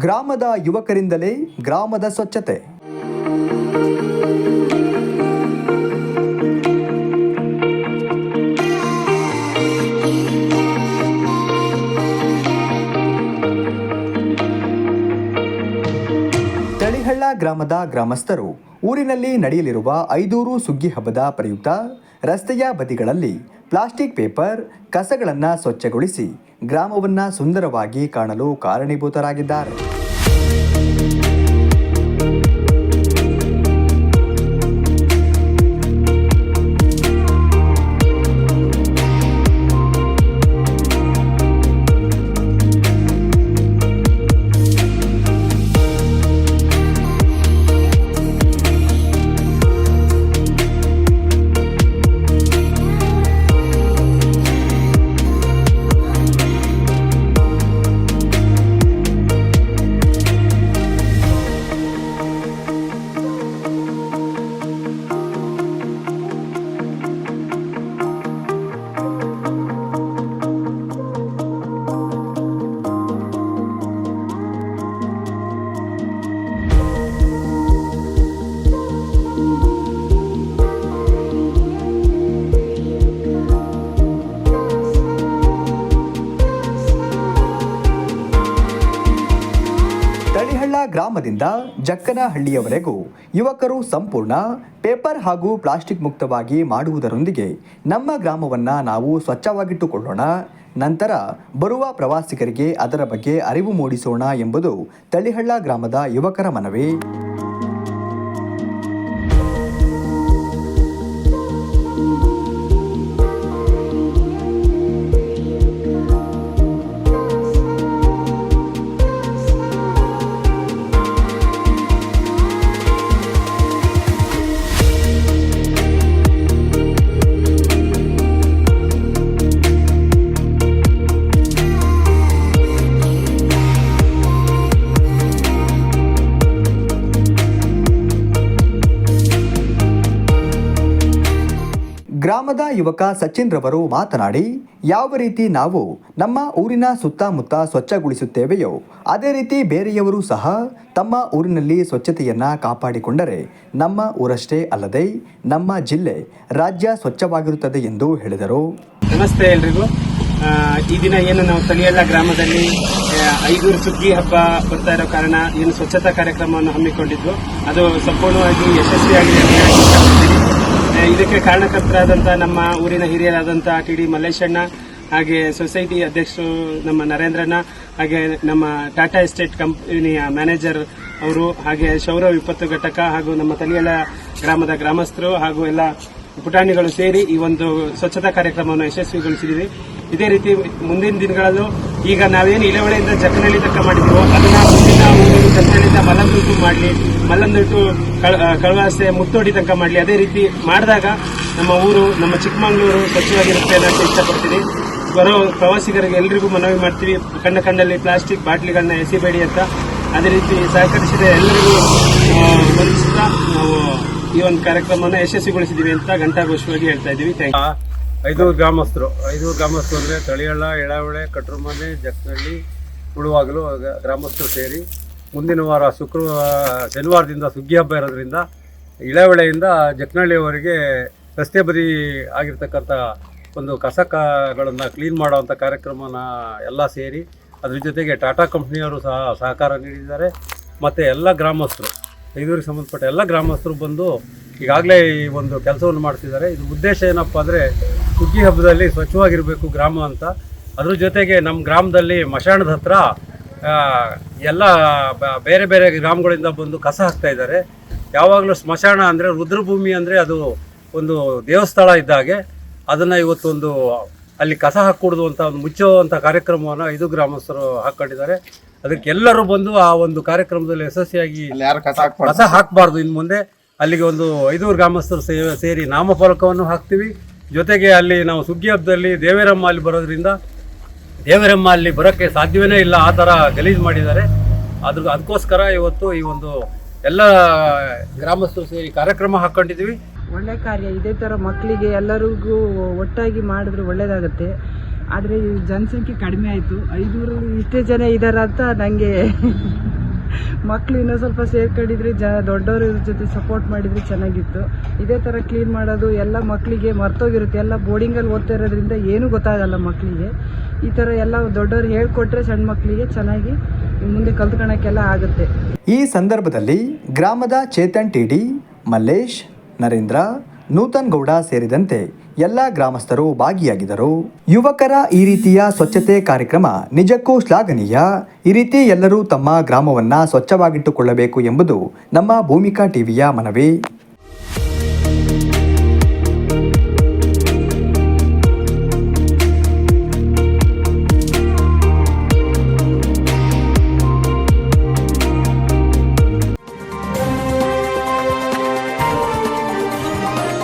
ಗ್ರಾಮದ ಯುವಕರಿಂದಲೇ ಗ್ರಾಮದ ಸ್ವಚ್ಛತೆ. ತಳಿಹಳ್ಳ ಗ್ರಾಮದ ಗ್ರಾಮಸ್ಥರು ಊರಿನಲ್ಲಿ ನಡೆಯಲಿರುವ ಐದೂರು ಸುಗ್ಗಿ ಹಬ್ಬದ ಪ್ರಯುಕ್ತ ರಸ್ತೆಯ ಬದಿಗಳಲ್ಲಿ ಪ್ಲಾಸ್ಟಿಕ್ ಪೇಪರ್ ಕಸಗಳನ್ನು ಸ್ವಚ್ಛಗೊಳಿಸಿ ಗ್ರಾಮವನ್ನು ಸುಂದರವಾಗಿ ಕಾಣಲು ಕಾರಣೀಭೂತರಾಗಿದ್ದಾರೆ. ಗ್ರಾಮದಿಂದ ಜಕ್ಕನಹಳ್ಳಿಯವರೆಗೂ ಯುವಕರು ಸಂಪೂರ್ಣ ಪೇಪರ್ ಹಾಗೂ ಪ್ಲಾಸ್ಟಿಕ್ ಮುಕ್ತವಾಗಿ ಮಾಡುವುದರೊಂದಿಗೆ ನಮ್ಮ ಗ್ರಾಮವನ್ನು ನಾವು ಸ್ವಚ್ಛವಾಗಿಟ್ಟುಕೊಳ್ಳೋಣ. ನಂತರ ಬರುವ ಪ್ರವಾಸಿಗರಿಗೆ ಅದರ ಬಗ್ಗೆ ಅರಿವು ಮೂಡಿಸೋಣ ಎಂಬುದು ತಳಿಹಳ್ಳ ಗ್ರಾಮದ ಯುವಕರ ಮನವಿ. ಗ್ರಾಮದ ಯುವಕ ಸಚಿನ್ ರವರು ಮಾತನಾಡಿ ಯಾವ ರೀತಿ ನಾವು ನಮ್ಮ ಊರಿನ ಸುತ್ತಮುತ್ತ ಸ್ವಚ್ಛಗೊಳಿಸುತ್ತೇವೆಯೋ ಅದೇ ರೀತಿ ಬೇರೆಯವರು ಸಹ ತಮ್ಮ ಊರಿನಲ್ಲಿ ಸ್ವಚ್ಛತೆಯನ್ನು ಕಾಪಾಡಿಕೊಂಡರೆ ನಮ್ಮ ಊರಷ್ಟೇ ಅಲ್ಲದೆ ನಮ್ಮ ಜಿಲ್ಲೆ ರಾಜ್ಯ ಸ್ವಚ್ಛವಾಗಿರುತ್ತದೆ ಎಂದು ಹೇಳಿದರು ನಮಸ್ತೆ ಎಲ್ರಿಗೂ ಈ ದಿನ ಏನು ನಾವು ತಲಿಯಲ್ಲ ಗ್ರಾಮದಲ್ಲಿ ಐದೂರು ಸುಗ್ಗಿ ಹಬ್ಬ ಬರ್ತಾ ಇರೋ ಕಾರಣ ಏನು ಸ್ವಚ್ಛತಾ ಕಾರ್ಯಕ್ರಮವನ್ನು ಹಮ್ಮಿಕೊಂಡಿದ್ದು ಅದು ಸಂಪೂರ್ಣವಾಗಿ ಯಶಸ್ವಿಯಾಗಿ ನಡೆದಿದೆ. ಆ, ಇದಕ್ಕೆ ಕಾರಣಕರ್ತರಾದಂಥ ನಮ್ಮ ಊರಿನ ಹಿರಿಯರಾದಂಥ ಟಿ ಡಿ ಮಲ್ಲೇಶಣ್ಣ, ಹಾಗೆ ಸೊಸೈಟಿ ಅಧ್ಯಕ್ಷರು ನಮ್ಮ ನರೇಂದ್ರಣ್ಣ, ಹಾಗೆ ನಮ್ಮ ಟಾಟಾ ಎಸ್ಟೇಟ್ ಕಂಪನಿಯ ಮ್ಯಾನೇಜರ್ ಅವರು, ಹಾಗೆ ಶೌರ ವಿಪತ್ತು ಘಟಕ ಹಾಗೂ ನಮ್ಮ ತಲಿಯಳ ಗ್ರಾಮದ ಗ್ರಾಮಸ್ಥರು ಹಾಗೂ ಎಲ್ಲ ಪುಟಾಣಿಗಳು ಸೇರಿ ಈ ಒಂದು ಸ್ವಚ್ಛತಾ ಕಾರ್ಯಕ್ರಮವನ್ನು ಯಶಸ್ವಿಗೊಳಿಸಿದ್ದೀವಿ. ಇದೇ ರೀತಿ ಮುಂದಿನ ದಿನಗಳಲ್ಲೂ ಈಗ ನಾವೇನು ಇಳವಳೆಯಿಂದ ಜಕ್ಕನಹಳ್ಳಿ ತಕ್ಕ ಮಾಡಿದ್ವೋ ಅದನ್ನ ಮುಂದಿನ ಊರು ಜಕ್ಕನಹಳ್ಳಿಯಿಂದ ಮಲ್ಲಂದುಟ್ಟು ಮಾಡಲಿ ಮಲ್ಲಂದುಟ್ಟು ಕಳವಾಸೆ ಮುತ್ತೋಡಿ ತನಕ ಮಾಡಲಿ. ಅದೇ ರೀತಿ ಮಾಡಿದಾಗ ನಮ್ಮ ಊರು ನಮ್ಮ ಚಿಕ್ಕಮಗಳೂರು ಸ್ವಚ್ಛವಾಗಿರುತ್ತೆ ಅಂತ ಇಷ್ಟಪಡ್ತೀನಿ. ಬರೋ ಪ್ರವಾಸಿಗರಿಗೆ ಎಲ್ರಿಗೂ ಮನವಿ ಮಾಡ್ತೀವಿ. ಕಣ್ಣ ಕಣ್ಣಲ್ಲಿ ಪ್ಲಾಸ್ಟಿಕ್ ಬಾಟ್ಲಿಗಳನ್ನ ಎಸಿಬೇಡಿ ಅಂತ. ಅದೇ ರೀತಿ ಸಹಕರಿಸಿದ ಎಲ್ಲರಿಗೂ ಆ, ವಂದಿಸುತ್ತಾ ನಾವು ಈ ಒಂದು ಕಾರ್ಯಕ್ರಮವನ್ನು ಯಶಸ್ವಿಗೊಳಿಸಿದ್ದೀವಿ ಅಂತ ಘಂಟಾಘೋಷವಾಗಿ ಹೇಳ್ತಾ ಇದ್ದೀವಿ. ಥ್ಯಾಂಕ್ ಐದೂರು ಗ್ರಾಮಸ್ಥರು. ಐದೂರು ಗ್ರಾಮಸ್ಥರು ಅಂದರೆ ತಳಿಯಳ್ಳ ಎಳಾವಳೆ ಕಟ್ರಮನೆ ಜಕ್ನಹಳ್ಳಿ ಉಳುವಾಗಲು ಗ್ರಾಮಸ್ಥರು ಸೇರಿ ಮುಂದಿನ ವಾರ ಶುಕ್ರವಾರ ಶನಿವಾರದಿಂದ ಸುಗ್ಗಿ ಹಬ್ಬ ಇರೋದ್ರಿಂದ ಇಳಾವಳೆಯಿಂದ ಜಕ್ಕನಹಳ್ಳಿಯವರೆಗೆ ರಸ್ತೆ ಬದಿ ಆಗಿರ್ತಕ್ಕಂಥ ಒಂದು ಕಸಕಗಳನ್ನು ಕ್ಲೀನ್ ಮಾಡುವಂಥ ಕಾರ್ಯಕ್ರಮನ ಎಲ್ಲ ಸೇರಿ ಅದ್ರ ಜೊತೆಗೆ ಟಾಟಾ ಕಂಪ್ನಿಯವರು ಸಹ ಸಹಕಾರ ನೀಡಿದ್ದಾರೆ. ಮತ್ತು ಎಲ್ಲ ಗ್ರಾಮಸ್ಥರು ಐದೂರಿಗೆ ಸಂಬಂಧಪಟ್ಟ ಎಲ್ಲ ಗ್ರಾಮಸ್ಥರು ಬಂದು ಈಗಾಗಲೇ ಈ ಒಂದು ಕೆಲಸವನ್ನು ಮಾಡ್ತಿದ್ದಾರೆ. ಇದು ಉದ್ದೇಶ ಏನಪ್ಪ ಅಂದರೆ ಸುಗ್ಗಿ ಹಬ್ಬದಲ್ಲಿ ಸ್ವಚ್ಛವಾಗಿರಬೇಕು ಗ್ರಾಮ ಅಂತ. ಅದ್ರ ಜೊತೆಗೆ ನಮ್ಮ ಗ್ರಾಮದಲ್ಲಿ ಮಶಾಣದ ಹತ್ರ ಎಲ್ಲ ಬೇರೆ ಬೇರೆ ಗ್ರಾಮಗಳಿಂದ ಬಂದು ಕಸ ಹಾಕ್ತಾ ಇದ್ದಾರೆ. ಯಾವಾಗಲೂ ಸ್ಮಶಾನ ಅಂದರೆ ರುದ್ರಭೂಮಿ ಅಂದರೆ ಅದು ಒಂದು ದೇವಸ್ಥಳ ಇದ್ದಾಗೆ ಅದನ್ನು ಇವತ್ತೊಂದು ಅಲ್ಲಿ ಕಸ ಹಾಕೂಡ್ದು ಅಂತ ಒಂದು ಮುಚ್ಚುವಂಥ ಕಾರ್ಯಕ್ರಮವನ್ನು ಐದು ಗ್ರಾಮಸ್ಥರು ಹಾಕ್ಕೊಂಡಿದ್ದಾರೆ ಅದಕ್ಕೆ ಎಲ್ಲರೂ ಬಂದು ಆ ಒಂದು ಕಾರ್ಯಕ್ರಮದಲ್ಲಿ ಯಶಸ್ವಿಯಾಗಿ ಕಸ ಹಾಕಬಾರ್ದು? ಇನ್ನು ಮುಂದೆ. ಅಲ್ಲಿಗೆ ಒಂದು ಐದೂರು ಗ್ರಾಮಸ್ಥರು ಸೇರಿ ನಾಮಫಲಕವನ್ನು ಹಾಕ್ತೀವಿ. ಜೊತೆಗೆ ಅಲ್ಲಿ ನಾವು ಸುಗ್ಗಿ ಹಬ್ಬದಲ್ಲಿ ದೇವೇರಮ್ಮ ಅಲ್ಲಿ ಬರೋದ್ರಿಂದ ದೇವರಮ್ಮ ಅಲ್ಲಿ ಬರೋಕ್ಕೆ ಸಾಧ್ಯವೇ ಇಲ್ಲ, ಆ ಥರ ಗಲೀಜು ಮಾಡಿದ್ದಾರೆ. ಅದ್ರ ಅದಕ್ಕೋಸ್ಕರ ಇವತ್ತು ಈ ಒಂದು ಎಲ್ಲ ಗ್ರಾಮಸ್ಥರು ಸೇರಿ ಕಾರ್ಯಕ್ರಮ ಹಾಕ್ಕೊಂಡಿದ್ದೀವಿ ಒಳ್ಳೆ ಕಾರ್ಯ, ಇದೇ ಥರ ಮಕ್ಕಳಿಗೆ ಎಲ್ಲರಿಗೂ ಒಟ್ಟಾಗಿ ಮಾಡಿದ್ರೆ ಒಳ್ಳೇದಾಗುತ್ತೆ ಆದರೆ ಜನಸಂಖ್ಯೆ ಕಡಿಮೆ ಆಯಿತು. ಐದೂರು ಇಷ್ಟೇ ಜನ ಇದ್ದಾರೆ ಅಂತ ನನಗೆ ಮಕ್ಕಳು ಇನ್ನೂ ಸ್ವಲ್ಪ ಸೇರ್ಕೊಂಡಿದ್ರೆ ಜ ದೊಡ್ಡವ್ರ ಜೊತೆ ಸಪೋರ್ಟ್ ಮಾಡಿದರೆ ಚೆನ್ನಾಗಿತ್ತು. ಇದೇ ಥರ ಕ್ಲೀನ್ ಮಾಡೋದು ಎಲ್ಲ ಮಕ್ಕಳಿಗೆ ಮರ್ತೋಗಿರುತ್ತೆ. ಎಲ್ಲ ಬೋರ್ಡಿಂಗಲ್ಲಿ ಓದ್ತಾ ಇರೋದ್ರಿಂದ ಏನೂ ಗೊತ್ತಾಗಲ್ಲ ಮಕ್ಕಳಿಗೆ ಈ ಥರ ಎಲ್ಲ ದೊಡ್ಡವ್ರು ಹೇಳ್ಕೊಟ್ರೆ ಸಣ್ಣ ಮಕ್ಕಳಿಗೆ ಚೆನ್ನಾಗಿ ಮುಂದೆ ಕಲ್ತ್ಕೊಳಕ್ಕೆಲ್ಲ ಆಗುತ್ತೆ. ಈ ಸಂದರ್ಭದಲ್ಲಿ ಗ್ರಾಮದ ಚೇತನ್ ಟಿಡಿ ಮಲ್ಲೇಶ್, ನರೇಂದ್ರ ನೂತನ್ ಗೌಡ ಸೇರಿದಂತೆ ಎಲ್ಲ ಗ್ರಾಮಸ್ಥರು ಭಾಗಿಯಾಗಿದ್ದರು. ಯುವಕರ ಈ ರೀತಿಯ ಸ್ವಚ್ಛತೆ ಕಾರ್ಯಕ್ರಮ ನಿಜಕ್ಕೂ ಶ್ಲಾಘನೀಯ. ಈ ರೀತಿ ಎಲ್ಲರೂ ತಮ್ಮ ಗ್ರಾಮವನ್ನು ಸ್ವಚ್ಛವಾಗಿಟ್ಟುಕೊಳ್ಳಬೇಕು ಎಂಬುದು ನಮ್ಮ ಭೂಮಿಕಾ ಟಿವಿಯ ಮನವಿ.